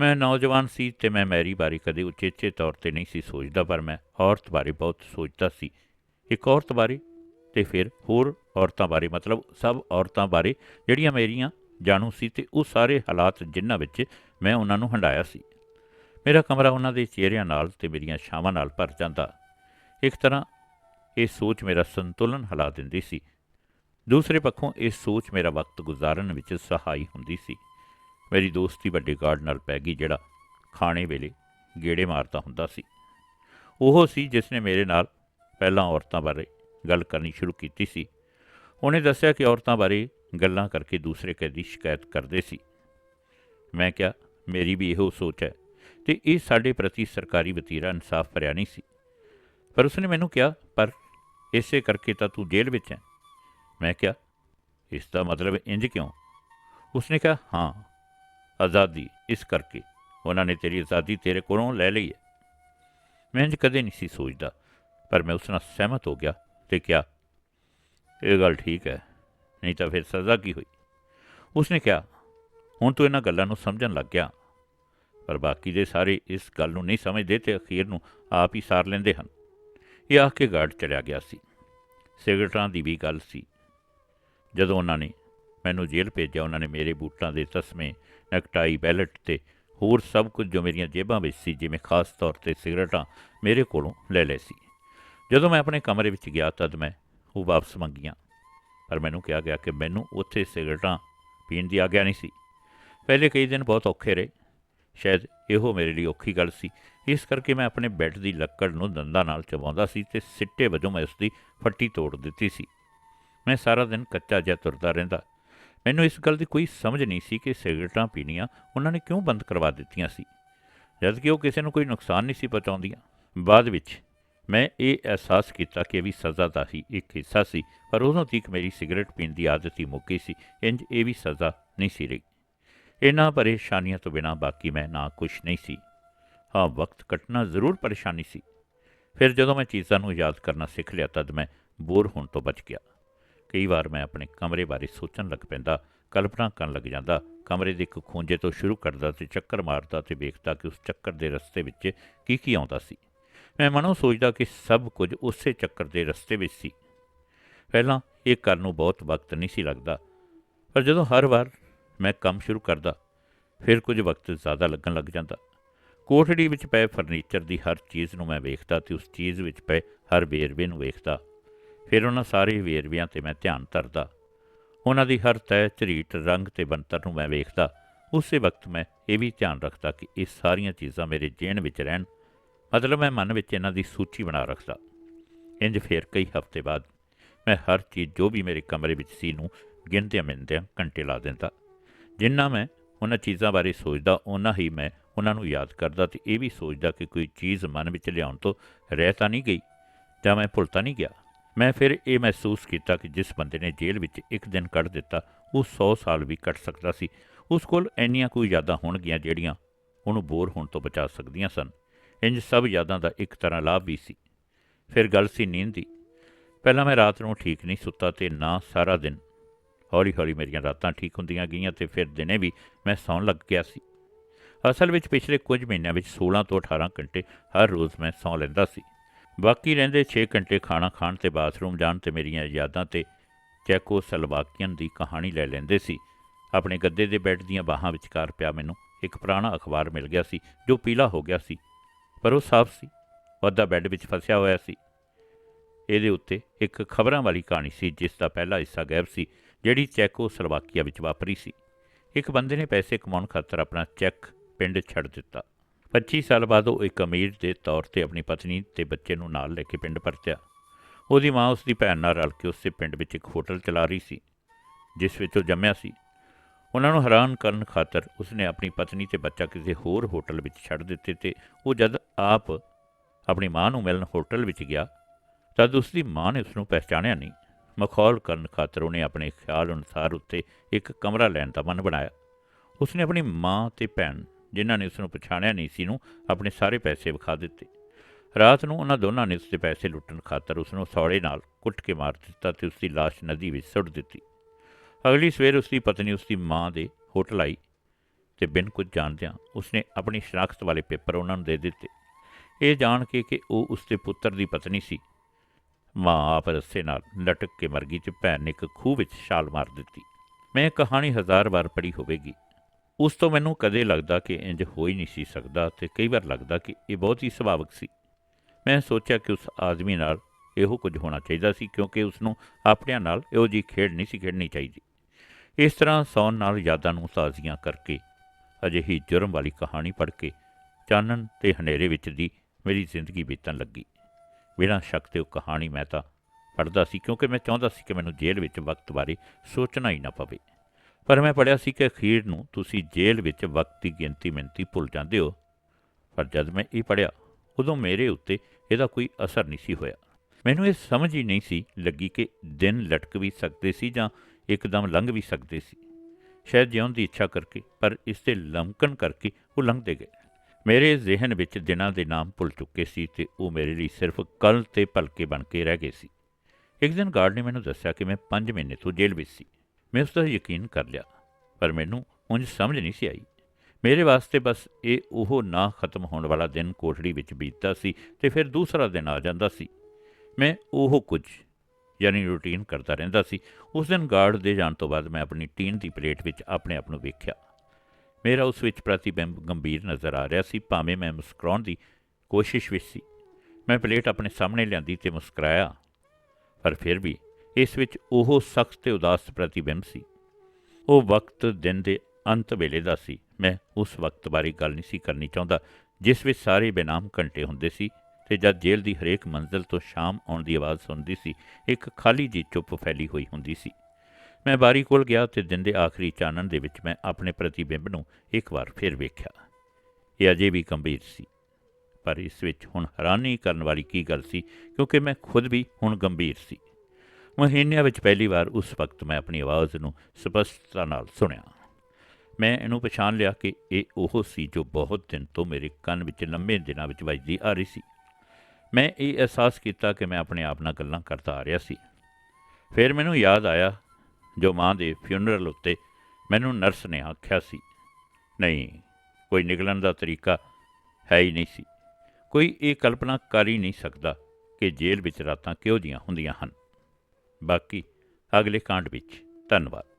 ਮੈਂ ਨੌਜਵਾਨ ਸੀ ਤੇ ਮੈਂ ਮੈਰੀ ਬਾਰੇ ਕਦੇ ਉਚੇਚੇ ਤੌਰ ਤੇ ਨਹੀਂ ਸੀ ਸੋਚਦਾ, ਪਰ ਮੈਂ ਔਰਤ ਬਾਰੇ ਬਹੁਤ ਸੋਚਦਾ ਸੀ। ਇੱਕ ਔਰਤ ਬਾਰੇ ਤੇ ਫਿਰ ਹੋਰ ਔਰਤਾਂ ਬਾਰੇ, ਮਤਲਬ ਸਭ ਔਰਤਾਂ ਬਾਰੇ ਜਿਹੜੀਆਂ ਮੇਰੀਆਂ ਜਾਣੂ ਸੀ ਤੇ ਉਹ ਸਾਰੇ ਹਾਲਾਤ ਜਿਨ੍ਹਾਂ ਵਿੱਚ ਮੈਂ ਉਹਨਾਂ ਨੂੰ ਹੰਡਾਇਆ ਸੀ। ਮੇਰਾ ਕਮਰਾ ਉਹਨਾਂ ਦੇ ਚਿਹਰਿਆਂ ਨਾਲ ਤੇ ਮੇਰੀਆਂ ਛਾਵਾਂ ਨਾਲ ਭਰ ਜਾਂਦਾ। ਇੱਕ ਤਰ੍ਹਾਂ ਇਹ ਸੋਚ ਮੇਰਾ ਸੰਤੁਲਨ ਹਿਲਾ ਦਿੰਦੀ ਸੀ। ਦੂਸਰੇ ਪੱਖੋਂ ਇਹ ਸੋਚ ਮੇਰਾ ਵਕਤ ਗੁਜ਼ਾਰਨ ਵਿੱਚ ਸਹਾਈ ਹੁੰਦੀ ਸੀ। ਮੇਰੀ ਦੋਸਤੀ ਵੱਡੇ ਗਾਰਡ ਨਾਲ ਪੈ ਗਈ ਜਿਹੜਾ ਖਾਣੇ ਵੇਲੇ ਗੇੜੇ ਮਾਰਦਾ ਹੁੰਦਾ ਸੀ। ਉਹ ਸੀ ਜਿਸ ਨੇ ਮੇਰੇ ਨਾਲ ਪਹਿਲਾਂ ਔਰਤਾਂ ਬਾਰੇ ਗੱਲ ਕਰਨੀ ਸ਼ੁਰੂ ਕੀਤੀ ਸੀ। ਉਹਨੇ ਦੱਸਿਆ ਕਿ ਔਰਤਾਂ ਬਾਰੇ ਗੱਲਾਂ ਕਰਕੇ ਦੂਸਰੇ ਕੈਦੀ ਸ਼ਿਕਾਇਤ ਕਰਦੇ ਸੀ। ਮੈਂ ਕਿਹਾ, ਮੇਰੀ ਵੀ ਇਹੋ ਸੋਚ ਹੈ ਤੇ ਇਹ ਸਾਡੇ ਪ੍ਰਤੀ ਸਰਕਾਰੀ ਵਤੀਰਾ ਇਨਸਾਫ ਭਰਿਆ ਨਹੀਂ ਸੀ। ਪਰ ਉਸਨੇ ਮੈਨੂੰ ਕਿਹਾ, ਪਰ ਇਸੇ ਕਰਕੇ ਤਾਂ ਤੂੰ ਜੇਲ੍ਹ ਵਿੱਚ ਹੈ। ਮੈਂ ਕਿਹਾ, ਇਸ ਦਾ ਮਤਲਬ ਇੰਜ ਕਿਉਂ? ਉਸਨੇ ਕਿਹਾ, ਹਾਂ ਆਜ਼ਾਦੀ, ਇਸ ਕਰਕੇ ਉਹਨਾਂ ਨੇ ਤੇਰੀ ਆਜ਼ਾਦੀ ਤੇਰੇ ਕੋਲੋਂ ਲੈ ਲਈ ਹੈ। ਮੈਂ ਇੰਜ ਕਦੇ ਨਹੀਂ ਸੀ ਸੋਚਦਾ, ਪਰ ਮੈਂ ਉਸ ਨਾਲ ਸਹਿਮਤ ਹੋ ਗਿਆ ਤੇ ਕਿਹਾ, ਇਹ ਗੱਲ ਠੀਕ ਹੈ, ਨਹੀਂ ਤਾਂ ਫਿਰ ਸਜ਼ਾ ਕੀ ਹੋਈ? ਉਸਨੇ ਕਿਹਾ, ਹੁਣ ਤੂੰ ਇਹਨਾਂ ਗੱਲਾਂ ਨੂੰ ਸਮਝਣ ਲੱਗ ਗਿਆ, ਪਰ ਬਾਕੀ ਦੇ ਸਾਰੇ ਇਸ ਗੱਲ ਨੂੰ ਨਹੀਂ ਸਮਝਦੇ ਤੇ ਅਖੀਰ ਨੂੰ ਆਪ ਹੀ ਸਾਰ ਲੈਂਦੇ ਹਨ। ਇਹ ਆਖ ਕੇ ਗਾਰਡ ਚਲਿਆ ਗਿਆ ਸੀ। ਸਿਗਰਟਾਂ ਦੀ ਵੀ ਗੱਲ ਸੀ। ਜਦੋਂ ਉਹਨਾਂ ਨੇ ਮੈਨੂੰ ਜੇਲ੍ਹ ਭੇਜਿਆ, ਉਹਨਾਂ ਨੇ ਮੇਰੇ ਬੂਟਾਂ ਦੇ ਤਸਮੇ ਨੈਕਟਾਈ ਬੈਲਟ ਤੇ ਹੋਰ ਸਭ ਕੁਝ ਜੋ ਮੇਰੀਆਂ ਜੇਬਾਂ ਵਿੱਚ ਸੀ, ਜਿਵੇਂ ਖਾਸ ਤੌਰ ਤੇ ਸਿਗਰਟਾਂ, ਮੇਰੇ ਕੋਲੋਂ ਲੈ ਲਏ ਸੀ। ਜਦੋਂ ਮੈਂ ਆਪਣੇ ਕਮਰੇ ਵਿੱਚ ਗਿਆ ਤਦ ਮੈਂ ਉਹ ਵਾਪਸ ਮੰਗੀਆਂ। ਪਰ ਮੈਨੂੰ ਕਿਹਾ ਗਿਆ ਕਿ ਮੈਨੂੰ ਉੱਥੇ ਸਿਗਰਟਾਂ ਪੀਣ ਦੀ ਆਗਿਆ ਨਹੀਂ ਸੀ। ਪਹਿਲੇ ਕਈ ਦਿਨ ਬਹੁਤ ਔਖੇ ਰਹੇ। ਸ਼ਾਇਦ ਇਹੋ ਮੇਰੇ ਲਈ ਔਖੀ ਗੱਲ ਸੀ। ਇਸ ਕਰਕੇ ਮੈਂ ਆਪਣੇ ਬੈੱਡ ਦੀ ਲੱਕੜ ਨੂੰ ਦੰਦਾਂ ਨਾਲ ਚਬਾਉਂਦਾ ਸੀ ਤੇ ਸਿੱਟੇ ਵਜੋਂ ਮੈਂ ਉਸ ਦੀ ਫੱਟੀ ਤੋੜ ਦਿੱਤੀ ਸੀ। ਮੈਂ ਸਾਰਾ ਦਿਨ ਕੱਚਾ ਜਿਹਾ ਤੁਰਦਾ ਰਹਿੰਦਾ ਮੈਨੂੰ ਇਸ ਗੱਲ ਦੀ ਕੋਈ ਸਮਝ ਨਹੀਂ ਸੀ ਕਿ ਸਿਗਰਟਾਂ ਪੀਣੀਆਂ ਉਹਨਾਂ ਨੇ ਕਿਉਂ ਬੰਦ ਕਰਵਾ ਦਿੱਤੀਆਂ ਸੀ। ਜਦ ਕਿ ਉਹ ਕਿਸੇ ਨੂੰ ਕੋਈ ਨੁਕਸਾਨ ਨਹੀਂ ਸੀ ਪਹੁੰਚਾਉਂਦੀਆਂ। ਬਾਅਦ ਵਿੱਚ ਮੈਂ ਇਹ ਅਹਿਸਾਸ ਕੀਤਾ ਕਿ ਇਹ ਵੀ ਸਜ਼ਾ ਦਾ ਹੀ ਇੱਕ ਹਿੱਸਾ ਸੀ, ਪਰ ਉਦੋਂ ਤੱਕ ਮੇਰੀ ਸਿਗਰਟ ਪੀਣ ਦੀ ਆਦਤ ਹੀ ਮੁੱਕ ਸੀ। ਇੰਜ ਇਹ ਵੀ ਸਜ਼ਾ ਨਹੀਂ ਸੀ ਰਹੀ। ਇਹਨਾਂ ਪਰੇਸ਼ਾਨੀਆਂ ਤੋਂ ਬਿਨਾਂ ਬਾਕੀ ਮੈਂ ਨਾ ਕੁਝ ਨਹੀਂ ਸੀ। ਹਾਂ, ਵਕਤ ਕੱਟਣਾ ਜ਼ਰੂਰ ਪਰੇਸ਼ਾਨੀ ਸੀ। ਫਿਰ ਜਦੋਂ ਮੈਂ ਚੀਜ਼ਾਂ ਨੂੰ ਯਾਦ ਕਰਨਾ ਸਿੱਖ ਲਿਆ, ਤਦ ਮੈਂ ਬੋਰ ਹੋਣ ਤੋਂ ਬਚ ਗਿਆ। ਕਈ ਵਾਰ ਮੈਂ ਆਪਣੇ ਕਮਰੇ ਬਾਰੇ ਸੋਚਣ ਲੱਗ ਪੈਂਦਾ, ਕਲਪਨਾ ਕਰਨ ਲੱਗ ਜਾਂਦਾ, ਕਮਰੇ ਦੇ ਇੱਕ ਖੂੰਜੇ ਤੋਂ ਸ਼ੁਰੂ ਕਰਦਾ ਤੇ ਚੱਕਰ ਮਾਰਦਾ ਤੇ ਵੇਖਦਾ ਕਿ ਉਸ ਚੱਕਰ ਦੇ ਰਸਤੇ ਵਿੱਚ ਕੀ ਕੀ ਆਉਂਦਾ ਸੀ। ਮੈਂ ਮਨੋਂ ਸੋਚਦਾ ਕਿ ਸਭ ਕੁਝ ਉਸੇ ਚੱਕਰ ਦੇ ਰਸਤੇ ਵਿੱਚ ਸੀ। ਪਹਿਲਾਂ ਇਹ ਕਰਨ ਨੂੰ ਬਹੁਤ ਵਕਤ ਨਹੀਂ ਸੀ ਲੱਗਦਾ, ਪਰ ਜਦੋਂ ਹਰ ਵਾਰ ਮੈਂ ਕੰਮ ਸ਼ੁਰੂ ਕਰਦਾ, ਫਿਰ ਕੁਝ ਵਕਤ ਜ਼ਿਆਦਾ ਲੱਗਣ ਲੱਗ ਜਾਂਦਾ। ਕੋਠੜੀ ਵਿੱਚ ਪਏ ਫਰਨੀਚਰ ਦੀ ਹਰ ਚੀਜ਼ ਨੂੰ ਮੈਂ ਵੇਖਦਾ ਤੇ ਉਸ ਚੀਜ਼ ਵਿੱਚ ਪਏ ਹਰ ਵੇਰਵੇ ਨੂੰ ਵੇਖਦਾ। ਫਿਰ ਉਹਨਾਂ ਸਾਰੇ ਵੇਰਵਿਆਂ ਤੇ ਮੈਂ ਧਿਆਨ ਧਰਦਾ। ਉਹਨਾਂ ਦੀ ਹਰ ਤੈ ਝਰੀਟ ਰੰਗ ਤੇ ਬੰਤਰ ਨੂੰ ਮੈਂ ਵੇਖਦਾ। ਉਸੇ ਵਕਤ ਮੈਂ ਇਹ ਵੀ ਧਿਆਨ ਰੱਖਦਾ ਕਿ ਇਹ ਸਾਰੀਆਂ ਚੀਜ਼ਾਂ ਮੇਰੇ ਜੇਨ ਵਿੱਚ ਰਹਿਣ। ਮਤਲਬ ਮੈਂ ਮਨ ਵਿੱਚ ਇਹਨਾਂ ਦੀ ਸੂਚੀ ਬਣਾ ਰੱਖਦਾ। ਇੰਜ ਫਿਰ ਕਈ ਹਫ਼ਤੇ ਬਾਅਦ ਮੈਂ ਹਰ ਚੀਜ਼ ਜੋ ਵੀ ਮੇਰੇ ਕਮਰੇ ਵਿੱਚ ਸੀ ਨੂੰ ਗਿਣਦਿਆਂ ਮਿਣਦਿਆਂ ਘੰਟੇ ਲਾ ਦਿੰਦਾ। ਜਿੰਨਾ ਮੈਂ ਉਹਨਾਂ ਚੀਜ਼ਾਂ ਬਾਰੇ ਸੋਚਦਾ ਉਹਨਾਂ ਹੀ ਮੈਂ ਉਹਨਾਂ ਨੂੰ ਯਾਦ ਕਰਦਾ ਤੇ ਇਹ ਵੀ ਸੋਚਦਾ ਕਿ ਕੋਈ ਚੀਜ਼ ਮਨ ਵਿੱਚ ਲਿਆਉਣ ਤੋਂ ਰਹਿ ਤਾਂ ਨਹੀਂ ਗਈ ਜਾਂ ਮੈਂ ਭੁੱਲ ਤਾਂ ਨਹੀਂ ਗਿਆ। ਮੈਂ ਫਿਰ ਇਹ ਮਹਿਸੂਸ ਕੀਤਾ ਕਿ ਜਿਸ ਬੰਦੇ ਨੇ ਜੇਲ੍ਹ ਵਿੱਚ ਇੱਕ ਦਿਨ ਕੱਢ ਦਿੱਤਾ, ਉਹ 100 ਸਾਲ ਵੀ ਕੱਟ ਸਕਦਾ ਸੀ। ਉਸ ਕੋਲ ਇੰਨੀਆਂ ਕੋਈ ਯਾਦਾਂ ਹੋਣਗੀਆਂ ਜਿਹੜੀਆਂ ਉਹਨੂੰ ਬੋਰ ਹੋਣ ਤੋਂ ਬਚਾ ਸਕਦੀਆਂ ਸਨ। ਇੰਜ ਸਭ ਯਾਦਾਂ ਦਾ ਇੱਕ ਤਰ੍ਹਾਂ ਲਾਭ ਵੀ ਸੀ। ਫਿਰ ਗੱਲ ਸੀ ਨੀਂਦ ਦੀ। ਪਹਿਲਾਂ ਮੈਂ ਰਾਤ ਨੂੰ ਠੀਕ ਨਹੀਂ ਸੁੱਤਾ ਤੇ ਨਾ ਸਾਰਾ ਦਿਨ ਹੌਲੀ ਹੌਲੀ ਮੇਰੀਆਂ ਰਾਤਾਂ ਠੀਕ ਹੁੰਦੀਆਂ ਗਈਆਂ ਤੇ ਫਿਰ ਦਿਨੇ ਵੀ ਮੈਂ ਸੌਣ ਲੱਗ ਗਿਆ ਸੀ। ਅਸਲ ਵਿੱਚ ਪਿਛਲੇ ਕੁਝ ਮਹੀਨਿਆਂ ਵਿੱਚ 16 ਤੋਂ 18 ਘੰਟੇ ਹਰ ਰੋਜ਼ ਮੈਂ ਸੌਂ ਲੈਂਦਾ ਸੀ। ਬਾਕੀ ਰਹਿੰਦੇ 6 ਘੰਟੇ ਖਾਣਾ ਖਾਣ ਤੇ ਬਾਥਰੂਮ ਜਾਣ ਤੇ ਮੇਰੀਆਂ ਯਾਦਾਂ ਤੇ ਚੈਕੋ ਸਲਵਾਕੀਅਨ ਦੀ ਕਹਾਣੀ ਲੈ ਲੈਂਦੇ ਸੀ। ਆਪਣੇ ਗੱਦੇ ਦੇ ਬੈੱਡ ਦੀਆਂ ਬਾਹਾਂ ਵਿਚਕਾਰ ਪਿਆ ਮੈਨੂੰ ਇੱਕ ਪੁਰਾਣਾ ਅਖਬਾਰ ਮਿਲ ਗਿਆ ਸੀ, ਜੋ ਪੀਲਾ ਹੋ ਗਿਆ ਸੀ। ਪਰ ਉਹ ਸਾਫ਼ ਸੀ, ਅੱਧਾ ਬੈੱਡ ਵਿੱਚ ਫਸਿਆ ਹੋਇਆ ਸੀ। ਇਹਦੇ ਉੱਤੇ ਇੱਕ ਖਬਰਾਂ ਵਾਲੀ ਕਹਾਣੀ ਸੀ, ਜਿਸ ਦਾ ਪਹਿਲਾ ਹਿੱਸਾ ਗਾਇਬ ਸੀ, ਜਿਹੜੀ ਚੈਕੋ ਸਲਵਾਕੀਆ ਵਿੱਚ ਵਾਪਰੀ ਸੀ। ਇੱਕ ਬੰਦੇ ਨੇ ਪੈਸੇ ਕਮਾਉਣ ਖਾਤਰ ਆਪਣਾ ਚੈੱਕ ਪਿੰਡ ਛੱਡ ਦਿੱਤਾ। 25 ਸਾਲ ਬਾਅਦ ਉਹ ਇੱਕ ਅਮੀਰ ਦੇ ਤੌਰ ਤੇ ਆਪਣੀ ਪਤਨੀ ਤੇ ਬੱਚੇ ਨੂੰ ਨਾਲ ਲੈ ਕੇ ਪਿੰਡ ਪਰਤਿਆ। ਉਹਦੀ ਮਾਂ ਉਸ ਦੀ ਭੈਣ ਨਾਲ ਰਲ ਕੇ ਉਸੇ ਪਿੰਡ ਵਿੱਚ ਇੱਕ ਹੋਟਲ ਚਲਾ ਰਹੀ ਸੀ, ਜਿਸ ਵਿੱਚ ਉਹ ਜੰਮਿਆ ਸੀ। ਉਹਨਾਂ ਨੂੰ ਹੈਰਾਨ ਕਰਨ ਖਾਤਰ ਉਸਨੇ ਆਪਣੀ ਪਤਨੀ ਤੇ ਬੱਚਾ ਕਿਸੇ ਹੋਰ ਹੋਟਲ ਵਿੱਚ ਛੱਡ ਦਿੱਤੇ ਤੇ ਉਹ ਜਦ ਆਪ ਆਪਣੀ ਮਾਂ ਨੂੰ ਮਿਲਣ ਹੋਟਲ ਵਿੱਚ ਗਿਆ, ਤਦ ਉਸ ਦੀ ਮਾਂ ਨੇ ਉਸ ਨੂੰ ਪਹਿਚਾਣਿਆ ਨਹੀਂ। ਮਖੌਲ ਕਰਨ ਖਾਤਰ ਉਹਨੇ ਆਪਣੇ ਖਿਆਲ ਅਨੁਸਾਰ ਉੱਤੇ ਇੱਕ ਕਮਰਾ ਲੈਣ ਦਾ ਮਨ ਬਣਾਇਆ। ਉਸਨੇ ਆਪਣੀ ਮਾਂ ਤੇ ਭੈਣ ਜਿਨ੍ਹਾਂ ਨੇ ਉਸ ਨੂੰ ਪਛਾਣਿਆ ਨਹੀਂ ਸੀ ਨੂੰ ਆਪਣੇ ਸਾਰੇ ਪੈਸੇ ਵਿਖਾ ਦਿੱਤੇ। ਰਾਤ ਨੂੰ ਉਹਨਾਂ ਦੋਨਾਂ ਨੇ ਉਸ ਦੇ ਪੈਸੇ ਲੁੱਟਣ ਖਾਤਰ ਉਸ ਨੂੰ ਸੌੜੇ ਨਾਲ ਕੁੱਟ ਕੇ ਮਾਰ ਦਿੱਤਾ ਤੇ ਉਸ ਦੀ ਲਾਸ਼ ਨਦੀ ਵਿੱਚ ਸੁੱਟ ਦਿੱਤੀ। ਅਗਲੀ ਸਵੇਰ ਉਸ ਦੀ ਪਤਨੀ ਉਸ ਦੀ ਮਾਂ ਦੇ ਹੋਟਲ ਆਈ ਤੇ ਬਿਨ ਕੁਝ ਜਾਣਦਿਆਂ ਉਸਨੇ ਆਪਣੀ ਸ਼ਨਾਖਤ ਵਾਲੇ ਪੇਪਰ ਉਹਨਾਂ ਨੂੰ ਦੇ ਦਿੱਤੇ। ਇਹ ਜਾਣ ਕੇ ਕਿ ਉਹ ਉਸ ਦੇ ਪੁੱਤਰ ਦੀ ਪਤਨੀ ਸੀ। ਮਾਂ ਆਪ ਰੱਸੇ ਨਾਲ ਲਟਕ ਕੇ ਮਰ ਗਈ ਤੇ ਭੈਣ ਨੇ ਇੱਕ ਖੂਹ ਵਿੱਚ ਛਾਲ ਮਾਰ ਦਿੱਤੀ। ਮੈਂ ਇਹ ਕਹਾਣੀ ਹਜ਼ਾਰ ਵਾਰ ਪੜ੍ਹੀ ਹੋਵੇਗੀ। ਉਸ ਤੋਂ ਮੈਨੂੰ ਕਦੇ ਲੱਗਦਾ ਕਿ ਇੰਜ ਹੋ ਹੀ ਨਹੀਂ ਸੀ ਸਕਦਾ ਤੇ ਕਈ ਵਾਰ ਲੱਗਦਾ ਕਿ ਇਹ ਬਹੁਤ ਹੀ ਸੁਭਾਵਿਕ ਸੀ। ਮੈਂ ਸੋਚਿਆ ਕਿ ਉਸ ਆਦਮੀ ਨਾਲ ਇਹੋ ਕੁਝ ਹੋਣਾ ਚਾਹੀਦਾ ਸੀ ਕਿਉਂਕਿ ਉਸ ਨੂੰ ਆਪਣਿਆਂ ਨਾਲ ਇਹੋ ਜਿਹੀ ਖੇਡ ਨਹੀਂ ਸੀ ਖੇਡਣੀ ਚਾਹੀਦੀ। ਇਸ ਤਰ੍ਹਾਂ ਸੌਣ ਨਾਲ ਯਾਦਾਂ ਨੂੰ ਤਾਜ਼ੀਆਂ ਕਰਕੇ ਅਜਿਹੀ ਜੁਰਮ ਵਾਲੀ ਕਹਾਣੀ ਪੜ੍ਹ ਕੇ ਚਾਨਣ ਤੇ ਹਨੇਰੇ ਵਿੱਚ ਦੀ ਮੇਰੀ ਜ਼ਿੰਦਗੀ ਬੀਤਣ ਲੱਗੀ। ਬਿਨਾਂ ਸ਼ੱਕ ਤੇ ਉਹ ਕਹਾਣੀ ਮੈਂ ਤਾਂ ਪੜ੍ਹਦਾ ਸੀ ਕਿਉਂਕਿ ਮੈਂ ਚਾਹੁੰਦਾ ਸੀ ਕਿ ਮੈਨੂੰ ਜੇਲ੍ਹ ਵਿੱਚ ਵਕਤ ਬਾਰੇ ਸੋਚਣਾ ਹੀ ਨਾ ਪਵੇ। ਪਰ ਮੈਂ ਪੜ੍ਹਿਆ ਸੀ ਕਿ ਅਖੀਰ ਨੂੰ ਤੁਸੀਂ ਜੇਲ੍ਹ ਵਿੱਚ ਵਕਤ ਦੀ ਗਿਣਤੀ ਮਿੰਤੀ ਭੁੱਲ ਜਾਂਦੇ ਹੋ। ਪਰ ਜਦ ਮੈਂ ਇਹ ਪੜ੍ਹਿਆ, ਉਦੋਂ ਮੇਰੇ ਉੱਤੇ ਇਹਦਾ ਕੋਈ ਅਸਰ ਨਹੀਂ ਸੀ ਹੋਇਆ। ਮੈਨੂੰ ਇਹ ਸਮਝ ਹੀ ਨਹੀਂ ਸੀ ਲੱਗੀ ਕਿ ਦਿਨ ਲਟਕ ਵੀ ਸਕਦੇ ਸੀ ਜਾਂ ਇੱਕਦਮ ਲੰਘ ਵੀ ਸਕਦੇ ਸੀ। ਸ਼ਾਇਦ ਜਿਉਣ ਦੀ ਇੱਛਾ ਕਰਕੇ, ਪਰ ਇਸ 'ਤੇ ਲਮਕਣ ਕਰਕੇ ਉਹ ਲੰਘਦੇ ਗਏ। ਮੇਰੇ ਜ਼ਿਹਨ ਵਿੱਚ ਦਿਨਾਂ ਦੇ ਨਾਮ ਭੁੱਲ ਚੁੱਕੇ ਸੀ ਤੇ ਉਹ ਮੇਰੇ ਲਈ ਸਿਰਫ ਕੱਲ ਤੇ ਭਲਕੇ ਬਣ ਕੇ ਰਹਿ ਗਏ ਸੀ। ਇੱਕ ਦਿਨ ਗਾਰਡ ਨੇ ਮੈਨੂੰ ਦੱਸਿਆ ਕਿ ਮੈਂ 5 ਮਹੀਨੇ ਤੋਂ ਜੇਲ੍ਹ ਵਿੱਚ ਸੀ। ਮੈਂ ਉਸ ਦਾ ਯਕੀਨ ਕਰ ਲਿਆ, ਪਰ ਮੈਨੂੰ ਉਂਝ ਸਮਝ ਨਹੀਂ ਸੀ ਆਈ। ਮੇਰੇ ਵਾਸਤੇ ਬਸ ਇਹ ਉਹ ਨਾ ਖਤਮ ਹੋਣ ਵਾਲਾ ਦਿਨ ਕੋਠੜੀ ਵਿੱਚ ਬੀਤਦਾ ਸੀ ਤੇ ਫਿਰ ਦੂਸਰਾ ਦਿਨ ਆ ਜਾਂਦਾ ਸੀ। ਮੈਂ ਉਹ ਕੁਝ, ਯਾਨੀ ਰੂਟੀਨ ਕਰਦਾ ਰਹਿੰਦਾ ਸੀ। ਉਸ ਦਿਨ ਗਾਰਡ ਦੇ ਜਾਣ ਤੋਂ ਬਾਅਦ ਮੈਂ ਆਪਣੀ ਟੀਨ ਦੀ ਪਲੇਟ ਵਿੱਚ ਆਪਣੇ ਆਪ ਨੂੰ ਵੇਖਿਆ। ਮੇਰਾ ਉਸ ਵਿੱਚ ਪ੍ਰਤੀਬਿੰਬ ਗੰਭੀਰ ਨਜ਼ਰ ਆ ਰਿਹਾ ਸੀ, ਭਾਵੇਂ ਮੈਂ ਮੁਸਕਰਾਉਣ ਦੀ ਕੋਸ਼ਿਸ਼ ਵਿੱਚ ਸੀ। ਮੈਂ ਪਲੇਟ ਆਪਣੇ ਸਾਹਮਣੇ ਲਿਆਂਦੀ ਤੇ ਮੁਸਕਰਾਇਆ, ਪਰ ਫਿਰ ਵੀ ਇਸ ਵਿੱਚ ਉਹ ਸਖਤ ਤੇ ਉਦਾਸ ਪ੍ਰਤੀਬਿੰਬ ਸੀ। ਉਹ ਵਕਤ ਦਿਨ ਦੇ ਅੰਤ ਵੇਲੇ ਦਾ ਸੀ। ਮੈਂ ਉਸ ਵਕਤ ਬਾਰੇ ਗੱਲ ਨਹੀਂ ਸੀ ਕਰਨੀ ਚਾਹੁੰਦਾ, ਜਿਸ ਵਿੱਚ ਸਾਰੇ ਬੇਨਾਮ ਘੰਟੇ ਹੁੰਦੇ ਸੀ ਤੇ ਜਦ ਜੇਲ੍ਹ ਦੀ ਹਰੇਕ ਮੰਜ਼ਲ ਤੋਂ ਸ਼ਾਮ ਆਉਣ ਦੀ ਆਵਾਜ਼ ਸੁਣਦੀ ਸੀ, ਇੱਕ ਖਾਲੀ ਜੀ ਚੁੱਪ ਫੈਲੀ ਹੋਈ ਹੁੰਦੀ ਸੀ। ਮੈਂ ਬਾਰੀ ਕੋਲ ਗਿਆ ਤੇ ਦਿਨ ਦੇ ਆਖਰੀ ਚਾਨਣ ਦੇ ਵਿੱਚ ਮੈਂ ਆਪਣੇ ਪ੍ਰਤੀਬਿੰਬ ਨੂੰ ਇੱਕ ਵਾਰ ਫਿਰ ਵੇਖਿਆ। ਇਹ ਅਜੇ ਵੀ ਗੰਭੀਰ ਸੀ। ਪਰ ਇਸ ਵਿੱਚ ਹੁਣ ਹੈਰਾਨੀ ਕਰਨ ਵਾਲੀ ਕੀ ਗੱਲ ਸੀ, ਕਿਉਂਕਿ ਮੈਂ ਖੁਦ ਵੀ ਹੁਣ ਗੰਭੀਰ ਸੀ। ਮਹੀਨਿਆਂ ਵਿੱਚ ਪਹਿਲੀ ਵਾਰ ਉਸ ਵਕਤ ਮੈਂ ਆਪਣੀ ਆਵਾਜ਼ ਨੂੰ ਸਪਸ਼ਟਤਾ ਨਾਲ ਸੁਣਿਆ। ਮੈਂ ਇਹਨੂੰ ਪਛਾਣ ਲਿਆ ਕਿ ਇਹ ਉਹ ਸੀ ਜੋ ਬਹੁਤ ਦਿਨ ਤੋਂ ਮੇਰੇ ਕੰਨ ਵਿੱਚ ਲੰਮੇ ਦਿਨਾਂ ਵਿੱਚ ਵੱਜਦੀ ਆ ਰਹੀ ਸੀ। ਮੈਂ ਇਹ ਅਹਿਸਾਸ ਕੀਤਾ ਕਿ ਮੈਂ ਆਪਣੇ ਆਪ ਨਾਲ ਗੱਲਾਂ ਕਰਦਾ ਆ ਰਿਹਾ ਸੀ। ਫਿਰ ਮੈਨੂੰ ਯਾਦ ਆਇਆ, ਜੋ ਮਾਂ ਦੇ ਫਿਊਨਰਲ ਉੱਤੇ ਮੈਨੂੰ ਨਰਸ ਨੇ ਆਖਿਆ ਸੀ, ਨਹੀਂ, ਕੋਈ ਨਿਕਲਣ ਦਾ ਤਰੀਕਾ ਹੈ ਹੀ ਨਹੀਂ ਸੀ। ਕੋਈ ਇਹ ਕਲਪਨਾ ਕਰ ਹੀ ਨਹੀਂ ਸਕਦਾ ਕਿ ਜੇਲ੍ਹ ਵਿੱਚ ਰਾਤਾਂ ਕਿਹੋ ਜੀਆਂ ਹੁੰਦੀਆਂ ਹਨ। ਬਾਕੀ ਅਗਲੇ ਕਾਂਡ ਵਿੱਚ। ਧੰਨਵਾਦ।